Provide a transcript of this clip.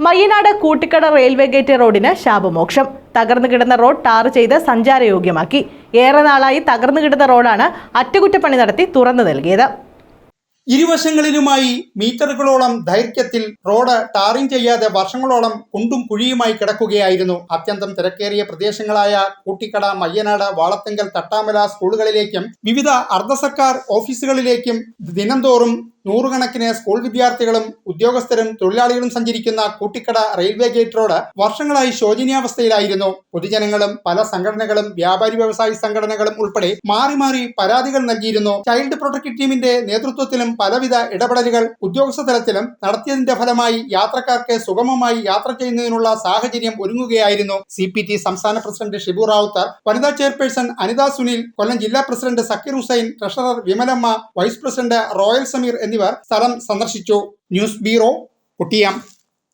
Mayyanad Koottikkada railway gate റോഡിന് ശാപമോക്ഷം. തകർന്നു കിടന്ന റോഡ് ടാർ ചെയ്ത് സഞ്ചാരയോഗ്യമാക്കി. ഏറെ നാളായി തകർന്നു കിടന്ന റോഡാണ് അറ്റകുറ്റപ്പണി നടത്തി തുറന്നു നൽകിയത്. ഇരുവശങ്ങളിലുമായി മീറ്ററുകളോളം ദൈർഘ്യത്തിൽ റോഡ് ടാറിംഗ് ചെയ്യാതെ വർഷങ്ങളോളം കുണ്ടും കുഴിയുമായി കിടക്കുകയായിരുന്നു. അത്യന്തം തിരക്കേറിയ പ്രദേശങ്ങളായ കൂട്ടിക്കട മയ്യനാട് വാളത്തെങ്കൽ തട്ടാമല സ്കൂളുകളിലേക്കും വിവിധ അർദ്ധ സർക്കാർ ഓഫീസുകളിലേക്കും ദിനംതോറും നൂറുകണക്കിന് സ്കൂൾ വിദ്യാർത്ഥികളും ഉദ്യോഗസ്ഥരും തൊഴിലാളികളും സഞ്ചരിക്കുന്ന കൂട്ടിക്കട റെയിൽവേ ഗേറ്റ് റോഡ് വർഷങ്ങളായി ശോചനീയാവസ്ഥയിലായിരുന്നു. പൊതുജനങ്ങളും പല സംഘടനകളും വ്യാപാരി വ്യവസായി സംഘടനകളും ഉൾപ്പെടെ മാറി മാറി പരാതികൾ നൽകിയിരുന്നു. ചൈൽഡ് പ്രൊട്ടക്ട് ടീമിന്റെ നേതൃത്വത്തിലും പലവിധ ഇടപെടലുകൾ ഉദ്യോഗസ്ഥ തലത്തിലും നടത്തിയതിന്റെ ഫലമായി യാത്രക്കാർക്ക് സുഗമമായി യാത്ര ചെയ്യുന്നതിനുള്ള സാഹചര്യം ഒരുങ്ങുകയായിരുന്നു. സി പി ടി സംസ്ഥാന പ്രസിഡന്റ് ഷിബു റാവുത്തർ വനിതാ ചെയർപേഴ്സൺ അനിത സുനിൽ കൊല്ലം ജില്ലാ president Zakir Hussain treasurer Vimalamma vice president Royal Sameer എന്നിവർ സ്ഥലം സന്ദർശിച്ചു. News bureau Kuttiyam.